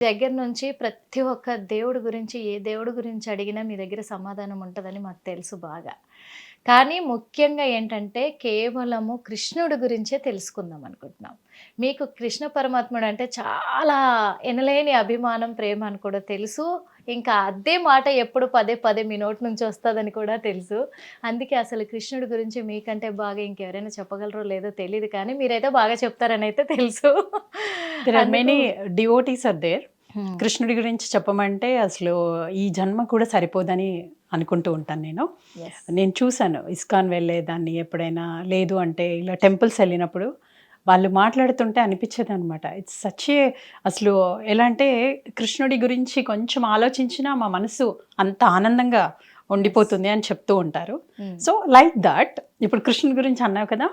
దగ్గర నుంచి ప్రతి ఒక్క దేవుడి గురించి ఏ దేవుడి గురించి అడిగినా మీ దగ్గర సమాధానం ఉంటుందని మాకు తెలుసు బాగా. కానీ ముఖ్యంగా ఏంటంటే కేవలము కృష్ణుడి గురించే తెలుసుకుందాం అనుకుంటున్నాం. మీకు కృష్ణ పరమాత్ముడు అంటే చాలా ఎనలేని అభిమానం ప్రేమ అని కూడా తెలుసు. ఇంకా అదే మాట ఎప్పుడు పదే పదే మీ నోటి నుంచి వస్తుందని కూడా తెలుసు అందుకే అసలు కృష్ణుడి గురించి మీకంటే బాగా ఇంకెవరైనా చెప్పగలరో లేదో తెలియదు కానీ మీరైతే బాగా చెప్తారని అయితే తెలుసు మెనీ డివోటీస్ ఆర్ దేర్. కృష్ణుడి గురించి చెప్పమంటే అసలు ఈ జన్మ కూడా సరిపోదని అనుకుంటూ ఉంటాను నేను. నేను చూశాను ఇస్కాన్ వెళ్ళేదాన్ని ఎప్పుడైనా లేదు అంటే ఇలా టెంపుల్స్ వెళ్ళినప్పుడు వాళ్ళు మాట్లాడుతుంటే అనిపించేది అనమాట ఇట్స్ సచ్చే అసలు ఎలా అంటే కృష్ణుడి గురించి కొంచెం ఆలోచించినా మా మనసు అంత ఆనందంగా ఉండిపోతుంది అని చెప్తూ ఉంటారు Hmm. సో లైక్ దట్ ఇప్పుడు కృష్ణుడి గురించి అన్నావు కదా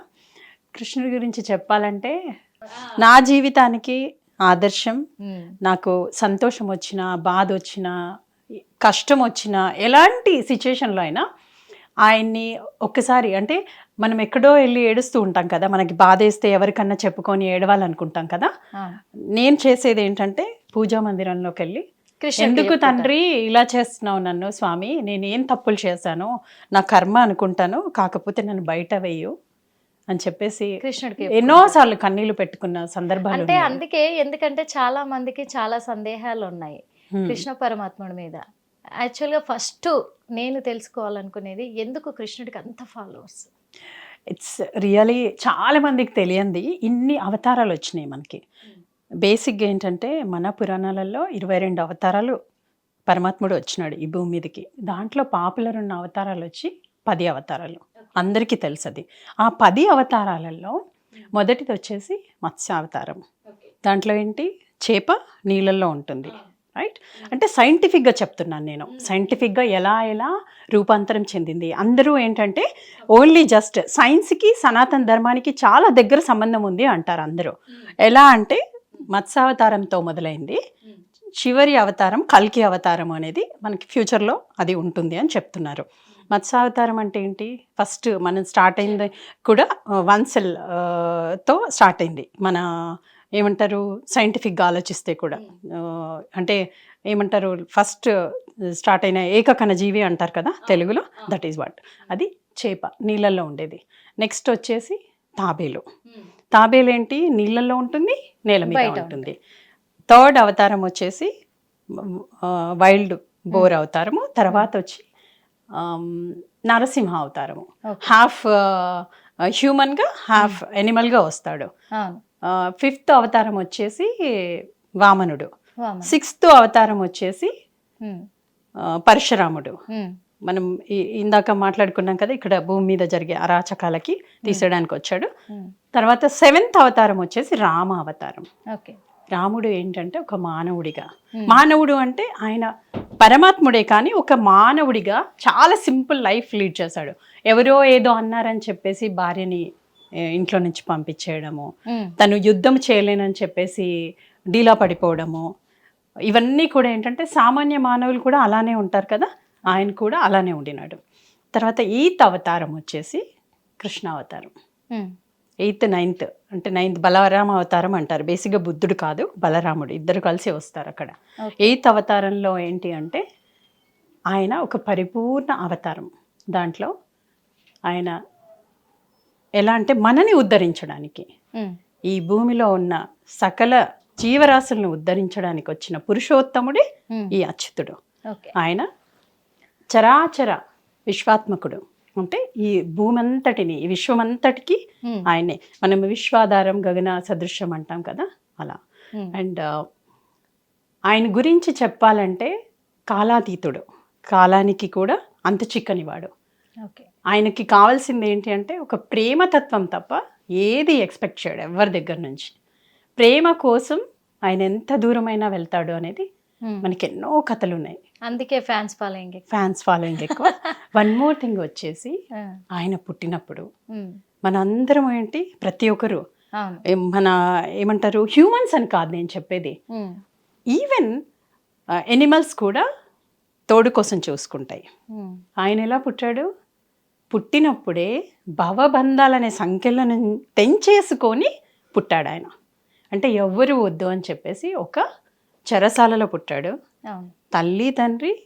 కృష్ణుడి గురించి చెప్పాలంటే నా జీవితానికి ఆదర్శం Hmm. నాకు సంతోషం వచ్చినా బాధ వచ్చినా కష్టం వచ్చినా ఎలాంటి సిచ్యుయేషన్లో అయినా ఆయన్ని ఒక్కసారి అంటే మనం ఎక్కడో వెళ్ళి ఏడుస్తూ ఉంటాం కదా మనకి బాధ వేస్తే ఎవరికన్నా చెప్పుకొని ఏడవాలనుకుంటాం కదా. నేను చేసేది ఏంటంటే పూజా మందిరంలోకి వెళ్ళి ఎందుకు. తండ్రి ఇలా చేస్తున్నావు నన్ను స్వామి నేను ఏం తప్పులు చేశాను నా కర్మ అనుకుంటాను కాకపోతే నన్ను బయట వేయు అని చెప్పేసి కృష్ణుడికి ఎన్నో సార్లు కన్నీళ్ళు పెట్టుకున్న సందర్భాలు అంటే. అందుకే ఎందుకంటే చాలా మందికి చాలా సందేహాలు ఉన్నాయి. కృష్ణ పరమాత్ముడి మీద యాక్చువల్గా ఫస్ట్ నేను తెలుసుకోవాలనుకునేది ఎందుకు కృష్ణుడికి అంత ఫాలోవర్స్ ఇట్స్ రియలీ చాలా మందికి తెలియంది. ఇన్ని అవతారాలు వచ్చినాయి మనకి. బేసిక్గా ఏంటంటే మన పురాణాలలో ఇరవై రెండు అవతారాలు పరమాత్ముడు వచ్చినాడు ఈ భూమి మీదకి. దాంట్లో పాపులర్ ఉన్న అవతారాలు వచ్చి పది అవతారాలు. అందరికీ తెలుసు అది ఆ పది అవతారాలలో మొదటిది వచ్చేసి మత్స్యావతారం. దాంట్లో ఏంటి? చేప నీళ్ళల్లో ఉంటుంది. రైట్? అంటే సైంటిఫిక్గా చెప్తున్నాను నేను. సైంటిఫిక్గా ఎలా ఎలా రూపాంతరం చెందింది? అందరూ ఏంటంటే ఓన్లీ జస్ట్ సైన్స్కి సనాతన ధర్మానికి చాలా దగ్గర సంబంధం ఉంది అంటారు అందరూ. ఎలా అంటే మత్స్యావతారంతో మొదలైంది. చివరి అవతారం కల్కి అవతారం అనేది మనకి ఫ్యూచర్లో అది ఉంటుంది అని చెప్తున్నారు. మత్స్యావతారం అంటే ఏంటి? ఫస్ట్ మనం స్టార్ట్ అయింది కూడా వన్ సెల్తో స్టార్ట్ అయింది. మన ఏమంటారు సైంటిఫిక్గా ఆలోచిస్తే కూడా. ఆ, అంటే ఏమంటారు ఫస్ట్ స్టార్ట్ అయిన ఏకకణ జీవి అంటారు కదా తెలుగులో దట్ ఈస్ వాట్ అది చేప నీళ్ళల్లో ఉండేది. నెక్స్ట్ వచ్చేసి తాబేలు. తాబేలు ఏంటి? నీళ్ళల్లో ఉంటుంది నేల మీద ఉంటుంది. థర్డ్ అవతారం వచ్చేసి వైల్డ్ బోర్ అవతారము. తర్వాత వచ్చి నరసింహ అవతారము. హాఫ్ హ్యూమన్గా హాఫ్ ఎనిమల్గా వస్తాడు. ఫిఫ్త్ అవతారం వచ్చేసి వామనుడు. వామన. సిక్స్త్ అవతారం వచ్చేసి పరశురాముడు. మనం ఇందాక మాట్లాడుకున్నాం కదా ఇక్కడ భూమి మీద జరిగే అరాచకాలకి తీసేయడానికి వచ్చాడు. తర్వాత సెవెంత్ అవతారం వచ్చేసి రామ అవతారం. ఓకే. రాముడు ఏంటంటే ఒక మానవుడిగా. మానవుడు అంటే ఆయన పరమాత్ముడే కానీ ఒక మానవుడిగా చాలా సింపుల్ లైఫ్ లీడ్ చేశాడు. ఎవరో ఏదో అన్నారని చెప్పేసి భార్యని ఇంట్లో నుంచి పంపించేయడము. తను యుద్ధం చేయలేనని చెప్పేసి డీలా పడిపోవడము. ఇవన్నీ కూడా ఏంటంటే సామాన్య మానవులు కూడా అలానే ఉంటారు కదా? ఆయన కూడా అలానే ఉండినాడు. తర్వాత ఈత్ అవతారం వచ్చేసి కృష్ణ అవతారం. ఎయిత్ నైన్త్ అంటే నైన్త్ బలరామ అవతారం అంటారు. బేసిక్గా బుద్ధుడు కాదు బలరాముడు. ఇద్దరు కలిసి వస్తారు అక్కడ. ఎయిత్ అవతారంలో ఏంటి అంటే ఆయన ఒక పరిపూర్ణ అవతారం. దాంట్లో ఆయన ఎలా అంటే మనని ఉద్ధరించడానికి. ఈ భూమిలో ఉన్న సకల జీవరాశులను ఉద్ధరించడానికి వచ్చిన పురుషోత్తముడే. ఈ అచ్యుతుడు. ఆయన చరాచర విశ్వాత్మకుడు. అంటే ఈ భూమి అంతటిని ఈ విశ్వమంతటికి. ఆయనే. మనం విశ్వాధారం గగన సదృశ్యం అంటాం కదా? అలా. అండ్ ఆయన గురించి చెప్పాలంటే కాలాతీతుడు. కాలానికి కూడా అంత చిక్కనివాడు. ఓకే. ఆయనకి కావాల్సింది ఏంటి అంటే ఒక ప్రేమతత్వం తప్ప ఏది ఎక్స్పెక్ట్ చేయడు ఎవరి దగ్గర నుంచి. ప్రేమ కోసం ఆయన ఎంత దూరమైనా వెళ్తాడు అనేది. మనకి ఎన్నో కథలు ఉన్నాయి అందుకే ఫ్యాన్స్ ఫాలోయింగ్ ఫ్యాన్స్ ఫాలోయింగ్ ఎక్కువ. వన్ మోర్ థింగ్ వచ్చేసి ఆయన పుట్టినప్పుడు మన అందరం ఏంటి ప్రతి ఒక్కరు మన ఏమంటారు హ్యూమన్స్ అని కాదు నేను చెప్పేది. ఈవెన్ ఎనిమల్స్ కూడా తోడు కోసం చూసుకుంటాయి. ఆయన ఎలా పుట్టాడు? పుట్టినప్పుడే భవబంధాలనే సంఖ్యలను తెంచేసుకొని పుట్టాడు ఆయన అంటే ఎవ్వరు వద్దు అని చెప్పేసి ఒక చెరసాలలో పుట్టాడు. తల్లి తండ్రి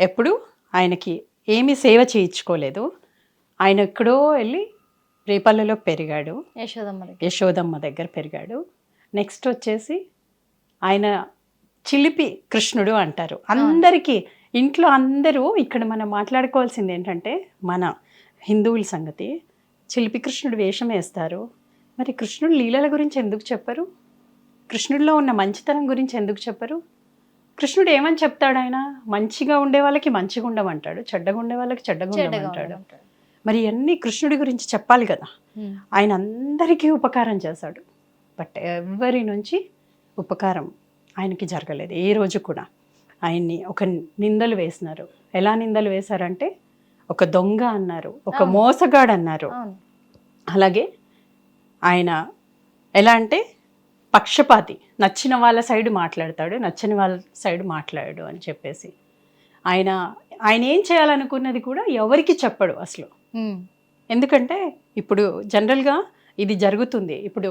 ఎప్పుడు ఆయనకి ఏమీ సేవ చేయించుకోలేదు. ఆయన ఎక్కడో వెళ్ళి రేపల్లలో పెరిగాడు. యశోదమ్మ యశోదమ్మ దగ్గర పెరిగాడు. నెక్స్ట్ వచ్చేసి ఆయన చిలిపి కృష్ణుడు అంటారు. అందరికీ ఇంట్లో అందరూ ఇక్కడ మనం మాట్లాడుకోవాల్సింది ఏంటంటే మన హిందువుల సంగతి. చిలిపి కృష్ణుడు వేషం వేస్తారు. మరి కృష్ణుడు లీలల గురించి ఎందుకు చెప్పరు? కృష్ణుడిలో ఉన్న మంచితనం గురించి ఎందుకు చెప్పరు? కృష్ణుడు ఏమని చెప్తాడు ఆయన? మంచిగా ఉండే వాళ్ళకి మంచిగా ఉండమంటాడు చెడ్డగా ఉండే వాళ్ళకి చెడ్డగా ఉండమంటాడు. మరి అన్ని కృష్ణుడి గురించి చెప్పాలి కదా. ఆయన అందరికీ ఉపకారం చేశాడు. బట్ ఎవరి నుంచి? ఉపకారం ఆయనకి జరగలేదు ఏ రోజు కూడా. ఆయన్ని ఒక నిందలు వేసినారు. ఎలా నిందలు వేశారంటే ఒక దొంగ అన్నారు ఒక. మోసగాడు అన్నారు. అలాగే ఆయన ఎలా అంటే పక్షపాతి నచ్చిన వాళ్ళ సైడ్ మాట్లాడతాడు నచ్చని వాళ్ళ సైడ్ మాట్లాడాడు అని చెప్పేసి. ఆయన ఆయన ఏం చేయాలనుకున్నది కూడా ఎవరికి చెప్పడు అసలు. ఎందుకంటే ఇప్పుడు జనరల్గా ఇది జరుగుతుంది. ఇప్పుడు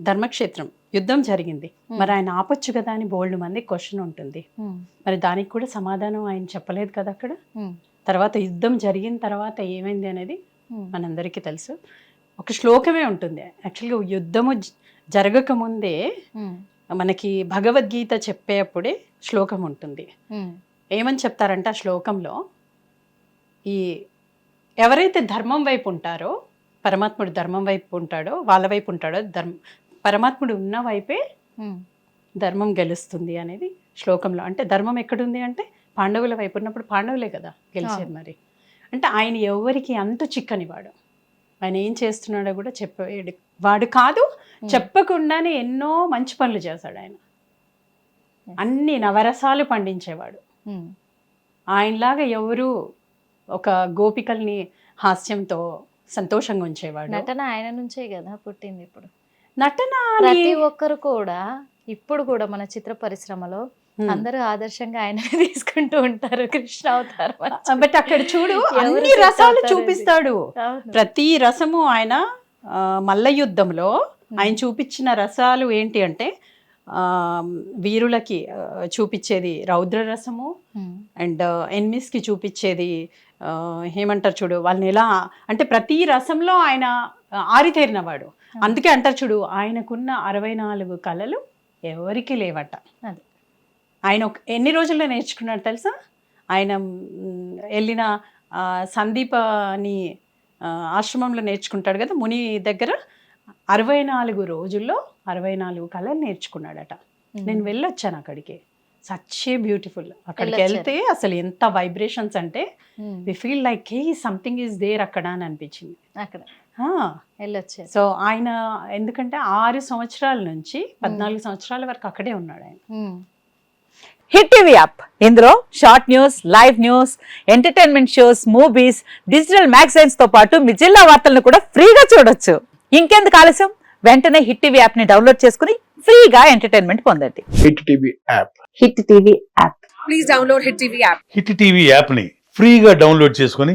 ధర్మక్షేత్రం యుద్ధం జరిగింది మరి ఆయన ఆపొచ్చు కదా అని బోల్డ్ మంది క్వశ్చన్ ఉంటుంది. మరి దానికి కూడా సమాధానం ఆయన చెప్పలేదు కదా అక్కడ. తర్వాత యుద్ధం జరిగిన తర్వాత ఏమైంది అనేది. మనందరికీ తెలుసు ఒక శ్లోకమే ఉంటుంది యాక్చువల్గా యుద్ధము జరగకముందే. మనకి భగవద్గీత చెప్పేప్పుడే శ్లోకం ఉంటుంది. ఏమని చెప్తారంటే ఆ శ్లోకంలో ఈ ఎవరైతే ధర్మం వైపు ఉంటారో పరమాత్ముడు ధర్మం వైపు ఉంటాడో వాళ్ళ వైపు ఉంటాడో ధర్మ పరమాత్ముడు ఉన్న వైపే. ధర్మం గెలుస్తుంది అనేది శ్లోకంలో. అంటే ధర్మం ఎక్కడుంది అంటే పాండవుల వైపు ఉన్నప్పుడు పాండవులే కదా గెలిచేది మరి. అంటే ఆయన ఎవరికి అంత చిక్కని వాడు? ఆయన ఏం చేస్తున్నాడో కూడా చెప్పేడు. వాడు కాదు చెప్పకుండానే ఎన్నో మంచి పనులు చేశాడు ఆయన. అన్ని నవరసాలు పండించేవాడు. ఆయనలాగా ఎవరు ఒక గోపికల్ని హాస్యంతో సంతోషంగా ఉంచేవాడు? నటన ఆయన నుంచే కదా పుట్టింది ఇప్పుడు. నటన ప్రతి ఒక్కరు కూడా ఇప్పుడు కూడా మన చిత్ర పరిశ్రమలో. అందరూ ఆదర్శంగా ఆయన తీసుకుంటూ ఉంటారు కృష్ణ అవతారం. బట్ అక్కడ చూడు అన్ని రసాలు? చూపిస్తాడు. ప్రతి రసము ఆయన మల్ల యుద్ధంలో ఆయన చూపించిన రసాలు ఏంటి అంటే వీరులకి చూపించేది రౌద్ర రసము. అండ్ ఎనిమిస్కి చూపించేది ఏమంటారు చూడు వాళ్ళని ఎలా అంటే ప్రతి రసంలో ఆయన ఆరితేరినవాడు. అందుకే అంటారు చూడు ఆయనకున్న అరవై నాలుగు కళలు ఎవరికి లేవట. అది. ఆయన ఎన్ని రోజుల్లో నేర్చుకున్నాడు తెలుసా? ఆయన వెళ్ళిన ఆ, సందీపని ఆ, ఆశ్రమంలో నేర్చుకుంటాడు కదా ముని దగ్గర అరవై నాలుగు రోజుల్లో అరవై నాలుగు కళలు నేర్చుకున్నాడట. నేను వెళ్ళొచ్చాను అక్కడికి. సచ్చే బ్యూటిఫుల్. అక్కడికి. వెళ్తే అసలు ఎంత వైబ్రేషన్స్ అంటే. We feel like hey something is there అక్కడ అని అనిపించింది. అక్కడ. వెళ్ళొచ్చారు. సో ఆయన ఎందుకంటే ఆరు సంవత్సరాల నుంచి పద్నాలుగు సంవత్సరాల వరకు అక్కడే ఉన్నాడు ఆయన. Hit TV app. ఇందులో short news live news entertainment shows movies digital మ్యాగజైన్స్తో పాటు మీ జిల్లా వార్తలను కూడా ఫ్రీగా చూడొచ్చు. ఇంకెందుకు ఆలస్యం? వెంటనే హిట్ టీవీ యాప్ని డౌన్లోడ్ చేసుకుని ఫ్రీగా ఎంటర్టైన్మెంట్ పొందండి. Hit TV app. Hit TV app. Please download Hit TV app. Hit TV యాప్ని ఫ్రీగా డౌన్లోడ్ చేసుకొని